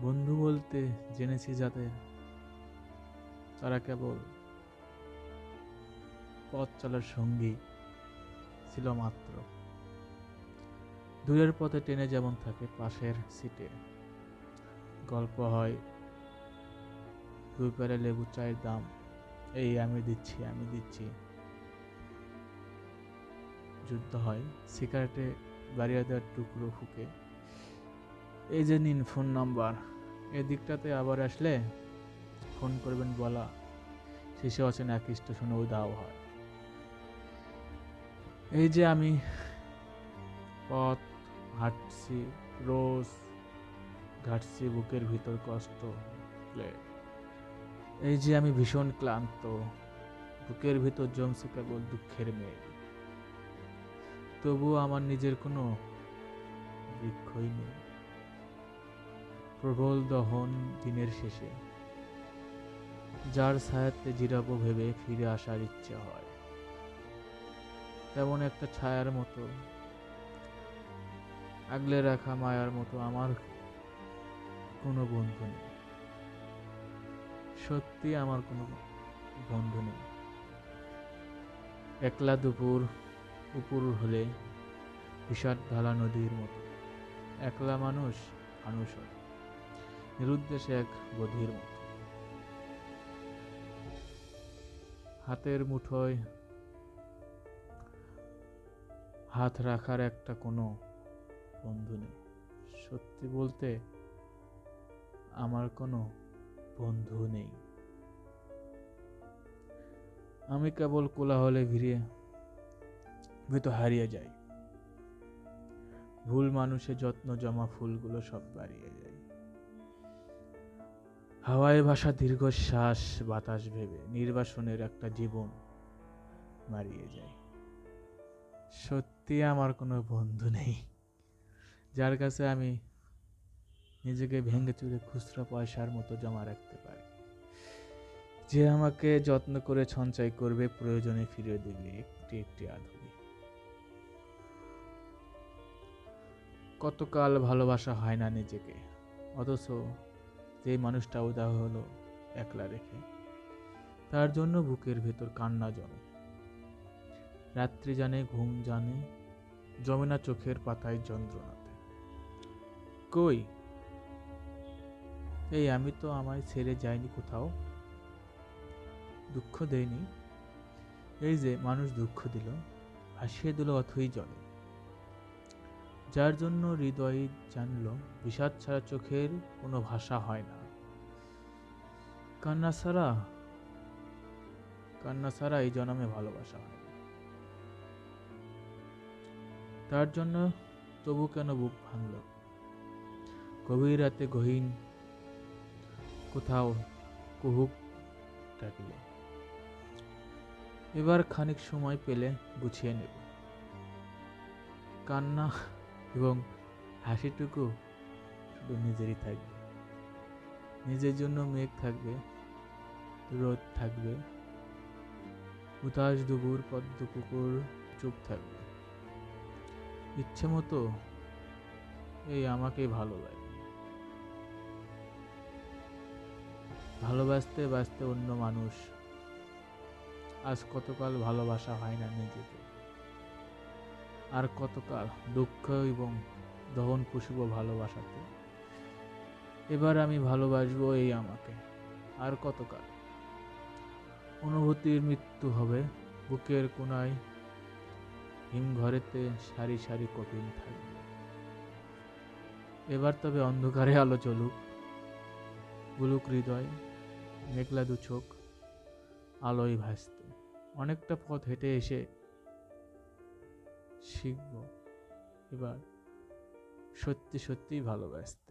বন্ধু বলতে জেনেছি যাদের। তারা কেবল পথ চলার সঙ্গী ছিল মাত্র। দূরের পথে ট্রেনে যেমন থাকে পাশের সিটে। গল্প হয়, দুই প্যারে লেবু চায়ের দাম, এই আমি দিচ্ছি আমি দিচ্ছি। যুদ্ধ হয়, সিগারেটে বাড়িয়ে দেওয়ার টুকরো ফুকে এই যে নিন ফোন নাম্বার এদিকটাতে আবার আসলে ফোন করবেন বলা। শেষে আছেন এক স্টেশনে উদাও হয়। এই যে আমি পথ হাঁটছি রোজ ঘাটছি বুকের ভিতর কষ্ট এই যে আমি ভীষণ ক্লান্ত, বুকের ভিতর জমছে কেবল দুঃখের মেয়ে তবুও আমার নিজের কোনো বৃক্ষই নেই। প্রবল দহন দিনের শেষে, যার ছায়াতে জিরাবো ভেবে ফিরে আসার ইচ্ছে হয়। তেমন একটা ছায়ার মতো, আগলে রাখা মায়ার মতো আমার কোনো বন্ধু নেই। সত্যি আমার কোনো বন্ধু নেই। একলা দুপুর, উপর হলে বিষাদ ঢালা নদীর মতো। একলা মানুষ মানুষ হয়। নিরুদ্দেশে এক বধির মতো। হাতের মুঠোয় হাত রাখার একটা কোনো বন্ধু নেই। সত্যি বলতে আমার কোনো বন্ধু নেই। আমি কেবল কোলাহলে ভিড়ে ভীত হারিয়ে যাই। ভুল মানুষের যত্ন জমা ফুলগুলো সব বাড়িয়ে যায় হাওয়ায় ভাষা দীর্ঘশ্বাস, বাতাস ভেবে নির্বাসনের একটা জীবন মারিয়ে যায়। সত্যি আমার কোনো বন্ধু নেই, যার কাছে আমি নিজেকে ভেঙে চুরে খুচরা পয়সার মতো জমা রাখতে পারি। যে আমাকে যত্ন করে সঞ্চয় করবে প্রয়োজনে ফিরিয়ে দেবে একটি একটি আধুলি কতকাল ভালোবাসা হয় না নিজেকে, অথচ যে মানুষটা উদা হলো একলা রেখে। তার জন্য বুকের ভেতর কান্না জমে। রাত্রি জানে, ঘুম জানে, জমে না চোখের পাতায় যন্ত্রণাতে। কই? এই আমি তো আমায় ছেড়ে যাইনি কোথাও। দুঃখ দেয়নি। এই যে মানুষ দুঃখ দিল ভাসিয়ে দিল অথই জলে। যার জন্য হৃদয় জানল, বিষাদ ছাড়া চোখের কোনো ভাষা হয় না। কান্না ছাড়া কান্না ছাড়া এই জন্মে ভালোবাসা হয় তার জন্য তবু কেন বুক ভাঙল? গভীর রাতে গহীন কোথাও কুহুক ডাকল। এবার খানিক সময় পেলে গুছিয়ে নেব। কান্না এবং হাসিটুকু শুধু নিজেরই থাকবে। নিজের জন্য মেঘ থাকবে, রোদ থাকবে উতাস দুপুর, পদ্ম কুকুর চুপ থাকবে। ইচ্ছে মতো এই আমাকেই ভালো লাগে ভালোবাসতে, বাসতে অন্য মানুষ। আজ কতকাল ভালোবাসা হয় না নিজেকে। আর কতকাল দুঃখ এবং দহন পুষব ভালোবাসাতে। এবার আমি ভালোবাসবো এই আমাকে। আর কতকাল? অনুভূতির মৃত্যু হবে বুকের কোনায় হিমঘরেতে সারি সারি কঠিন থাকবে। এবার তবে অন্ধকারে আলো চলুক। বুলুক হৃদয়, মেঘলা দু চোখ, আলোয় ভাসতে। অনেকটা পথ হেঁটে এসে শিখব। এবার সত্যি সত্যিই ভালোবাসতে।